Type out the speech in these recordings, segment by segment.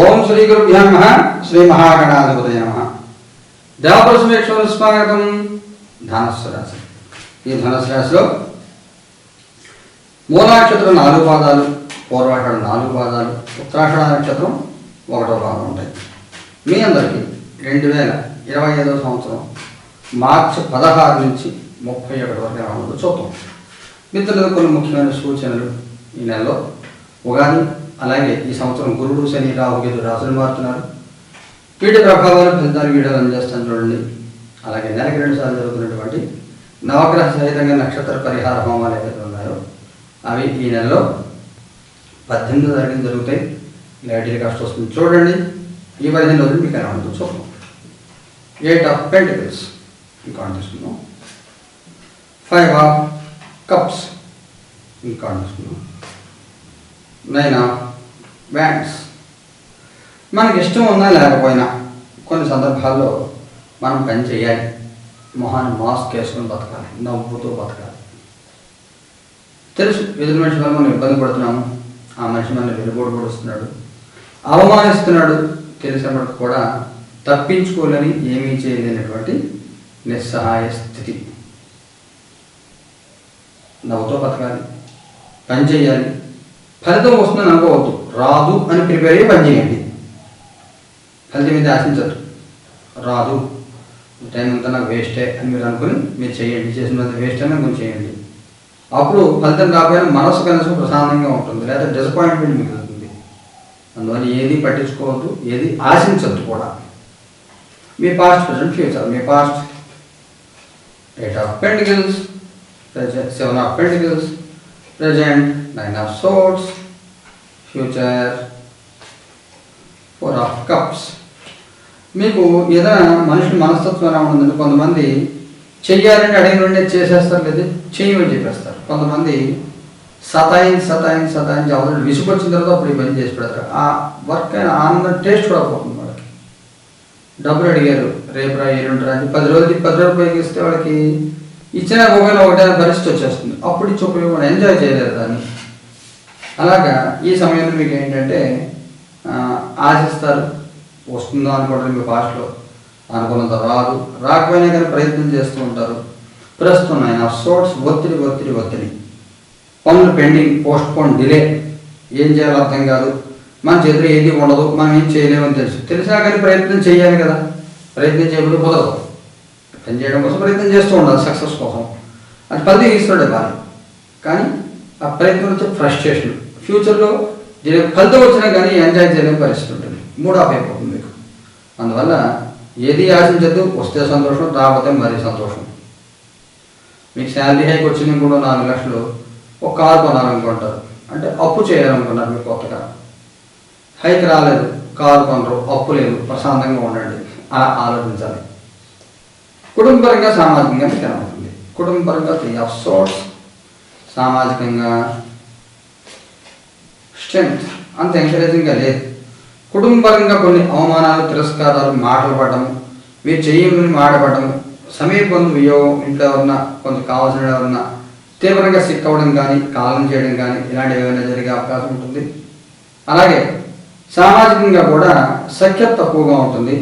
ఓం శ్రీ గురుభ్యో నమ. శ్రీ మహాగణాధిపతయ నమ. దేవప్రసమేశ్వర స్వాగతం. ధనస్సు రాశి ఈ ధనస్సు రాశిలో మూలాక్షత్రం నాలుగు పాదాలు పూర్వాషాఢ నాలుగు పాదాలు ఉత్తరాషాఢ నక్షత్రం ఒకటో పాదం ఉంటాయి. మీ అందరికీ రెండు వేల ఇరవై ఐదవ సంవత్సరం మార్చి పదహారు నుంచి ముప్పై ఒకటి వరకు ఎలా ఉందో చూద్దాం. మిత్రులకు కొన్ని ముఖ్యమైన సూచనలు ఈ నెలలో. ఉగాది అలాగే ఈ సంవత్సరం గురుడు శని రాహుగేదు రాసులు మారుతున్నారు. వీటి ప్రభావాలు ఫలితాలు వీడియోలు అందజేస్తాను చూడండి. అలాగే నెలకి రెండు సార్లు జరుగుతున్నటువంటి నవగ్రహ సహితంగా నక్షత్ర పరిహార హోమాలు ఏవైతే ఉన్నాయో అవి ఈ నెలలో పద్దెనిమిది తారీఖున జరుగుతాయి. లైట్గా కాస్ట్ వస్తుంది. చూడండి. ఈ పదిహేను రోజులు మీకు ఎలా ఉంటుందో చూద్దాం. ఎయిట్ ఆఫ్ పెంటికల్స్ ఇంకా తీసుకుందాం ఫైవ్ ఆఫ్ కప్స్ ఇంకా తీసుకుందాం నైన్ ఆఫ్ బ్యాండ్స్ మనకి ఇష్టం ఉన్నా లేకపోయినా కొన్ని సందర్భాల్లో మనం పని చేయాలి. మొహాన్ని మాస్క్ వేసుకొని బతకాలి. నవ్వుతూ బతకాలి. తెలుసు ఎదురు మనిషి వల్ల మనం ఇబ్బంది పడుతున్నాము. ఆ మనిషి మన వెలుబోడు పడుస్తున్నాడు అవమానిస్తున్నాడు. తెలిసినప్పటికి కూడా తప్పించుకోలేని ఏమీ చేయలేనటువంటి నిస్సహాయ స్థితి. నవ్వుతో బతకాలి. పని చేయాలి. ఫలితం వస్తుందని అనుకోవద్దు. రాదు అని ప్రిపేర్ అయ్యి పని చేయండి. ఫలితం మీద ఆశించదు రాదు. టైం అంతా నాకు వేస్టే అని మీరు అనుకుని మీరు చేయండి. చేసినంత వేస్ట్ అని కొంచెం చేయండి. అప్పుడు ఫలితం కాకపోయినా మనసు కనీసం ప్రశాంతంగా ఉంటుంది. లేదా డిసప్పాయింట్మెంట్ మిగులుతుంది. అందువల్ల ఏది పట్టించుకోవద్దు ఏది ఆశించద్దు కూడా. మీ past present future me past eight of pentacles seven of pentacles present nine of swords future four of cups మీకు ఏదైనా మనుషుల మనస్తత్వం ఎలా ఉంటుందంటే కొంతమంది చెయ్యాలని అడిగిన వెంటనే చేసేస్తారు లేదా చేయమని చెప్పేస్తారు. కొంతమంది సతాయించి సతాయించి సతాయించి అవతల విసుగొచ్చిన తర్వాత అప్పుడు ఈ పని చేసి పెడతారు. ఆ వర్క్ అయిన ఆనందం టేస్ట్ కూడా పోతుంది వాళ్ళకి. డబ్బులు అడిగారు రేపు రా ఎల్లుండి రా అని పది రోజులు పది రోజులు ఉపయోగిస్తే వాళ్ళకి ఇచ్చిన ఒకవేళ ఒకటే పరిస్థితి వచ్చేస్తుంది. అప్పుడు ఇచ్చి ఉపయోగం ఎంజాయ్ చేయలేరు దాన్ని. అలాగా ఈ సమయంలో మీకు ఏంటంటే ఆశిస్తారు వస్తుందో అనుకోవడం మీ భాషలో. అనుకున్నంత రాదు. రాకపోయినా కానీ ప్రయత్నం చేస్తూ ఉంటారు. ప్రస్తుతం ఆయన సోర్ట్స్ ఒత్తిడి ఒత్తిడి ఒత్తిడి. పనులు పెండింగ్ పోస్ట్ పోన్ డిలే. ఏం చేయాలో అర్థం కాదు. మన చేతిలో ఏది ఉండదు మనం ఏం చేయలేమని తెలుసు. తెలిసినా కానీ ప్రయత్నం చేయాలి కదా. ప్రయత్నం చేయబడి కుదరదు. పని చేయడం కోసం ప్రయత్నం చేస్తూ ఉండాలి సక్సెస్ కోసం. అది పది ఇస్తాడే భార్య కానీ ఆ ప్రయత్నం వచ్చే ఫ్రస్ట్రేషన్. ఫ్యూచర్లో దీనికి ఫలితం వచ్చినా కానీ ఎంజాయ్ చేయలేని పరిస్థితి ఉంటుంది. మూడ్ ఆఫ్ అయిపోతుంది మీకు. అందువల్ల ఏది ఆశించద్దు వస్తే సంతోషం రాకపోతే మరీ సంతోషం. మీకు శాలరీ హైక్ వచ్చింది కూడా నాలుగు లక్షలు ఒక కారు కొనాలనుకుంటారు. అంటే అప్పు చేయాలనుకున్నారు మీరు కొత్తగా. హైక్ రాలేదు కారు కొనరు అప్పు లేదు ప్రశాంతంగా ఉండండి అలా ఆలోచించాలి. కుటుంబపరంగా సామాజికంగా మీకు ఉంటుంది కుటుంబపరంగా త్రీ ఆఫ్ సోర్స్ సామాజికంగా స్ట్రెంగ్త్ అంత ఎంకరేజింగ్గా లేదు. కుటుంబపరంగా కొన్ని అవమానాలు తిరస్కారాలు మాటలు పడడం మీరు చేయమని మాట పడడం వియోగం ఇంట్లో ఉన్న కొంత కావాల్సిన ఉన్న తీవ్రంగా సిక్ అవ్వడం కానీ కాలం చేయడం కానీ ఇలాంటివి ఏమైనా జరిగే అవకాశం ఉంటుంది. అలాగే సామాజికంగా కూడా సఖ్యత తక్కువగా ఉంటుంది.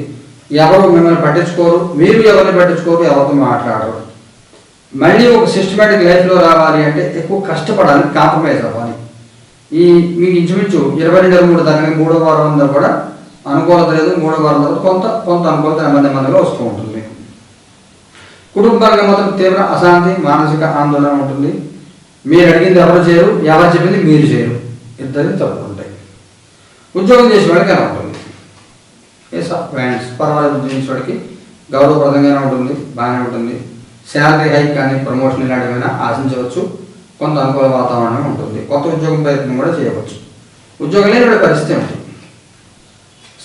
ఎవరు మిమ్మల్ని పట్టించుకోరు మీరు ఎవరిని పట్టించుకోరు ఎవరితో మాట్లాడరు. మళ్ళీ ఒక సిస్టమేటిక్ లైఫ్లో రావాలి అంటే ఎక్కువ కష్టపడాలి కాంప్రమైజ్ అవ్వాలి. ఈ మీకు ఇంచుమించు ఇరవై రెండు మూడు దాకా మూడో వారం ఉందా కూడా అనుకూలత లేదు మూడో వారం తర్వాత కొంత కొంత అనుకూలత నెమ్మది నెమ్మదిగా వస్తూ ఉంటుంది. కుటుంబానికి మాత్రం తీవ్ర అశాంతి మానసిక ఆందోళన ఉంటుంది. మీరు అడిగింది ఎవరు చేయరు ఎవరు చెప్పింది మీరు చేయరు. ఇద్దరు తప్పు ఉంటాయి ఉద్యోగం చేసేవాడికి ఎలా ఉంటుంది. ఎస్ బ్యాండ్స్ పర్వాలేదు ఉద్యోగం చేసేవాడికి గౌరవప్రదంగానే ఉంటుంది బాగానే ఉంటుంది. శాలరీ హైక్ కానీ ప్రమోషన్ ఇలాంటివైనా ఆశించవచ్చు. కొంత అనుకూల వాతావరణం ఉంటుంది. కొత్త ఉద్యోగం ప్రయత్నం కూడా చేయవచ్చు. ఉద్యోగం లేని కూడా పరిస్థితి ఉంటుంది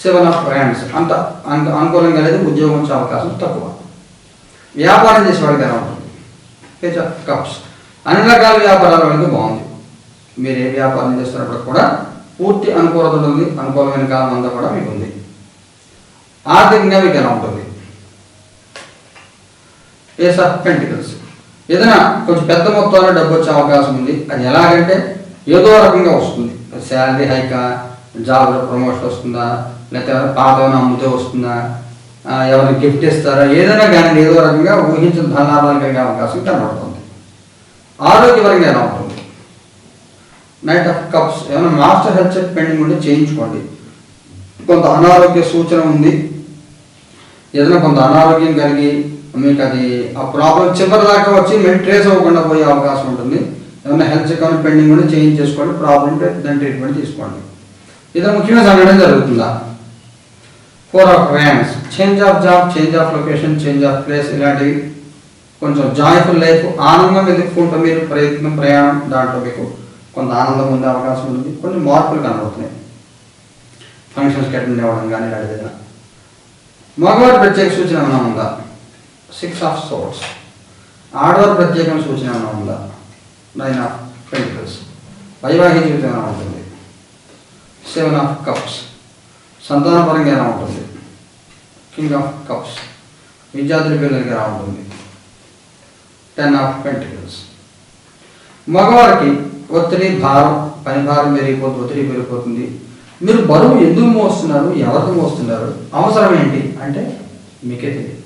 సెవెన్ ఆఫ్ హ్యాండ్స్ అంత అంత అనుకూలంగా లేదు ఉద్యోగం వచ్చే అవకాశం తక్కువ. వ్యాపారం చేసేవాడికి ఎలా ఉంటుంది? పేజ్ ఆఫ్ కప్స్ అన్ని రకాల వ్యాపారాల వాళ్ళకి బాగుంది. మీరు ఏ వ్యాపారం చేస్తున్నప్పుడు కూడా పూర్తి అనుకూలత ఉంటుంది అనుకూలమైన కాలం అంతా కూడా మీకు ఉంది. ఆర్థికంగా మీకు ఎలా ఉంటుంది? ఏస్ ఆఫ్ పెంటికల్స్ ఏదైనా కొంచెం పెద్ద మొత్తంలో డబ్బు వచ్చే అవకాశం ఉంది. అది ఎలాగంటే ఏదో రకంగా వస్తుంది. శాలరీ హైకా జాబ్లో ప్రమోషన్ వస్తుందా? లేకపోతే పాత అమ్ముతే వస్తుందా? ఎవరికి గిఫ్ట్ ఇస్తారా? ఏదైనా కానీ ఏదో రకంగా ఊహించిన ధనాభాలు కలిగే అవకాశం కనబడుతుంది. ఆరోగ్యపరంగా ఎలా ఉంటుంది? నైట్ ఆఫ్ కప్స్ ఏమైనా మాస్టర్ హెల్త్ పెండింగ్ ఉంటే చేయించుకోండి. కొంత అనారోగ్య సూచన ఉంది. ఏదైనా కొంత అనారోగ్యం కలిగి మీకు అది ఆ ప్రాబ్లం చివరి దాకా వచ్చి మళ్ళీ ట్రేస్ అవ్వకుండా పోయే అవకాశం ఉంటుంది. ఏమైనా హెల్త్ చెక్ పెండింగ్ కూడా చేంజ్ చేసుకోండి ప్రాబ్లం ఉంటే దాని ట్రీట్మెంట్ తీసుకోండి. ఇది ముఖ్యంగా జరగడం జరుగుతుందా? Four of ranks change of job change of location change of place ఇలాంటివి కొంచెం జాయ్ఫుల్ లైఫ్ ఆనందం ఎదుర్కొంటూ మీరు ప్రయత్నం ప్రయాణం దాంట్లో మీకు కొంత ఆనందం ఉండే అవకాశం ఉంటుంది. కొన్ని మార్పులు కనబడుతున్నాయి. ఫంక్షన్స్కి అటెండ్ అవ్వడం కానీ అడిగిన ఏదైనా. మగవారి ప్రత్యేక సూచన ఏమైనా ఉందా? సిక్స్ ఆఫ్ సోర్స్ ఆడవారి ప్రత్యేకమైన సూచన ఏమైనా ఉందా నైన్ ఆఫ్ పెంటికల్స్ వైవాహిక జీవితం ఎలా ఉంటుంది సెవెన్ ఆఫ్ కప్స్ సంతానపరంగా ఎలా ఉంటుంది కింగ్ ఆఫ్ కప్స్ విద్యార్థుల పిల్లలకి ఎలా ఉంటుంది టెన్ ఆఫ్ పెంటికల్స్ మగవారికి ఒత్తిడి భారం పని భారం పెరిగిపోతుంది ఒత్తిడి పెరిగిపోతుంది. మీరు బరువు ఎందుకు మోస్తున్నారు? ఎవరికి మోస్తున్నారు? అవసరం ఏంటి? అంటే మీకే తెలియదు.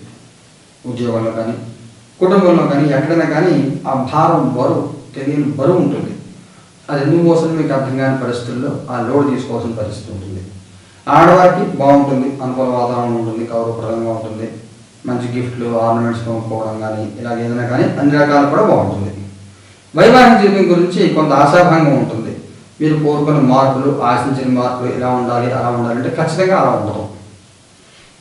ఉద్యోగంలో కానీ కుటుంబంలో కానీ ఎక్కడైనా కానీ ఆ భారం బరువు తెలియని బరువు ఉంటుంది. అది ఎందుకు మోస్తుంది మీకు అర్థం కాని పరిస్థితుల్లో ఆ లోడ్ తీసుకోవాల్సిన పరిస్థితి ఉంటుంది. ఆడవారికి బాగుంటుంది అనుకూల వాతావరణం ఉంటుంది గౌరవప్రదంగా ఉంటుంది. మంచి గిఫ్ట్లు ఆర్నమెంట్స్ కొనుక్కోవడం కానీ ఇలాగ ఏదైనా కానీ అన్ని రకాలు కూడా బాగుంటుంది. వైవాహిక జీవితం గురించి కొంత ఆశాభంగం ఉంటుంది. మీరు కోరుకున్న మార్పులు ఆశించిన మార్పులు ఇలా ఉండాలి అలా ఉండాలి అంటే ఖచ్చితంగా అలా ఉండదు.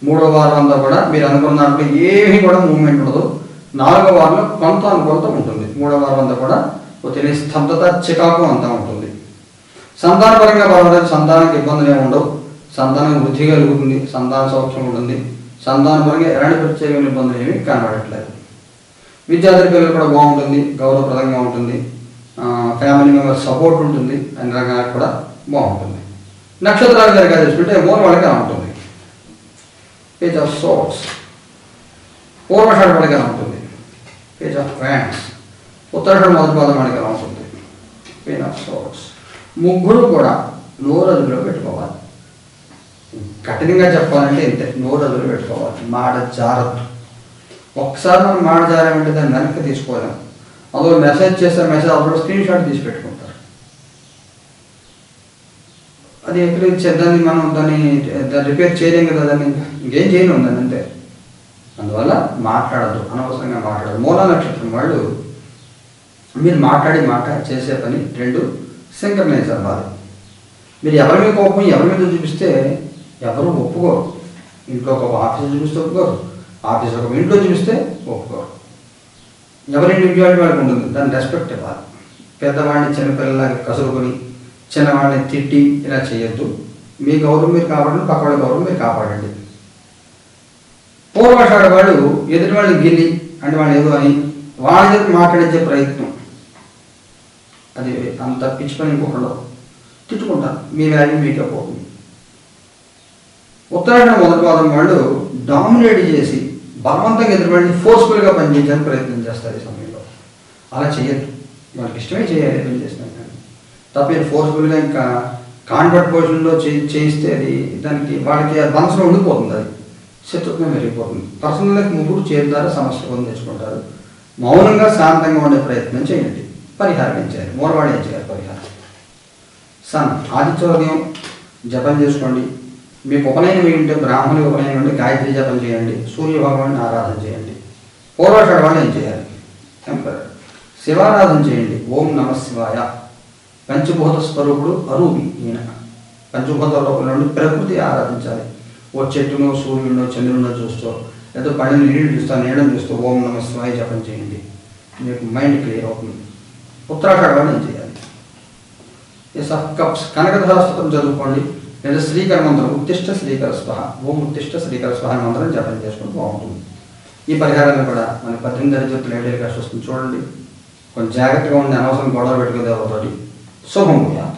మూడో వారం అంతా కూడా మీరు అనుకున్న దాంట్లో ఏమీ కూడా మూమెంట్ ఉండదు. నాలుగో వారంలో కొంత అనుకూలత ఉంటుంది. మూడో వారం అంతా కూడా తెలియ స్తబ్దత చికాకు అంతా ఉంటుంది. సంతానపరంగా పర్వాలేదు సంతానానికి ఇబ్బందులు ఏమి ఉండవు. సంతానం వృద్ధి కలుగుతుంది. సంతాన సౌఖ్యం ఉంటుంది. సంతానపరంగా ఎలాంటి ప్రత్యేకమైన ఇబ్బందులు ఏమీ కనబడట్లేదు. విద్యార్థి పిల్లలు కూడా బాగుంటుంది. గౌరవప్రదంగా ఉంటుంది. ఫ్యామిలీ మెంబర్ సపోర్ట్ ఉంటుంది. అన్ని రకాలు కూడా బాగుంటుంది. నక్షత్రాలు కనుక తీసుకుంటే మూల వాళ్ళకి ఉంటుంది. పేజ్ ఆఫ్ సోట్స్ పూర్వషాఢ వాళ్ళకి ఉంటుంది. పేజ్ ఆఫ్ వ్యాండ్స్ ఉత్తరాషాఢ మొదటి పాదం వాళ్ళకి ఉంటుంది. పేజ్ ఆఫ్ సోట్స్ ముగ్గురు కూడా నోరు అదుపులో పెట్టుకోవాలి. కఠినంగా చెప్పాలంటే ఇంతే. నోరు అదుపులో పెట్టుకోవాలి. మాట జారద్దు. ఒక్కసారి మనం మాట జారామంటే దాన్ని వెనక్కి తీసుకోలేము అందులో మెసేజ్ చేస్తే మెసేజ్ అందులో స్క్రీన్ షాట్ తీసి పెట్టుకుంటారు అది ఎక్కడ దాన్ని మనం దాన్ని దాన్ని రిపేర్ చేయలేం కదా దాన్ని ఇంకేం చేయను దాన్ని అంతే. అందువల్ల మాట్లాడదు అనవసరంగా మాట్లాడదు మూల నక్షత్రం వాళ్ళు మీరు మాట్లాడి మాట చేసే పని రెండు సింక్రనైజ్ అవ్వాలి మీరు ఎవరి మీద కోపం ఎవరి మీద చూపిస్తే ఎవరు ఒప్పుకోరు. ఇంట్లో ఒక ఆఫీస్ చూపిస్తే ఒప్పుకోరు. ఆఫీస్ ఒక ఇంట్లో చూపిస్తే ఒప్పుకోరు. ఎవరి ఇండివిజువాలిటీ వాళ్ళకి ఉంటుంది. దాన్ని రెస్పెక్ట్ ఇవ్వాలి. పెద్దవాడిని చిన్నపిల్లలాగా కసురుకొని చిన్నవాడిని తిట్టి ఇలా చేయొద్దు. మీ గౌరవం మీరు కాపాడండి పక్కవాడి గౌరవం మీరు కాపాడండి. పూర్వషాడ వాళ్ళు ఎదుటి వాళ్ళు గిల్లి అంటే వాళ్ళు ఏదో అని వాళ్ళ దగ్గర మాట్లాడించే ప్రయత్నం. అది అంత పిచ్చి పని ఇంకొకళ్ళు తిట్టుకుంటారు. మీ వాల్యూ మీకే పోతుంది. ఉత్తరాఖండ మొదటి వాదం వాళ్ళు డామినేట్ చేసి బలవంతంగా ఎదురుపడి ఫోర్స్ఫుల్గా పనిచేయడానికి ప్రయత్నం చేస్తారు ఈ సమయంలో. అలా చేయొద్దు. వాళ్ళకి ఇష్టమే చేయాలి పని చేసినా కానీ. తప్ప మీరు ఫోర్స్ఫుల్గా ఇంకా కాన్వర్ట్ పొజిషన్లో చేయి చేయిస్తే అది దానికి వాళ్ళకి మనసులో ఉండిపోతుంది అది. శత్రుత్వం పెరిగిపోతుంది. పర్సనల్గా ముగ్గురు చేరుతారు సమస్య పొందించుకుంటారు మౌనంగా శాంతంగా ఉండే ప్రయత్నం చేయండి. పరిహారం ఏం చేయాలి? మూలవాడు ఏం చేయాలి పరిహారం? సన్ ఆదిత్యోదయం జపం చేసుకోండి. మీకు ఉపనయనం ఏంటంటే ఉంటే బ్రాహ్మణులు ఉపనయనం ఉంటే గాయత్రి జపం చేయండి. సూర్య భగవాన్ని ఆరాధన చేయండి. పూర్వషాఢ వాళ్ళు ఏం చేయాలి? టెంపర్ శివారాధన చేయండి. ఓం నమ శివాయ. పంచభూత స్వరూపుడు అరూపి ఈయన. పంచభూత రూపంలో నుండి ప్రకృతి ఆరాధించాలి. ఓ చెట్టును సూర్యుడినో చంద్రుడినో చూస్తూ లేదా పడిన నీళ్ళు చూస్తూ నీళ్ళని చూస్తూ ఓం నమ శివాయ జపం చేయండి. మీకు మైండ్ క్లియర్ అవుతుంది. ఉత్తరాఖండ్ నేను చేయాలి. ఎస్ కప్స్ కనకధాస్తవం చదువుకోండి. లేదా శ్రీకర మంత్రం ఉత్తిష్ట శ్రీకర స్వహ ఓం ఉత్తిష్ట శ్రీకర స్వహ మంత్రం జపం చేసుకుంటూ బాగుంటుంది. ఈ పరిహారాన్ని కూడా మన పద్దెనిమిది తరగతులు ఏడేళ్ళు కష్టం వస్తుంది చూడండి. కొంచెం జాగ్రత్తగా ఉండి అనవసరం గొడవ పెట్టుకోదే ఒకటి 써본 거야.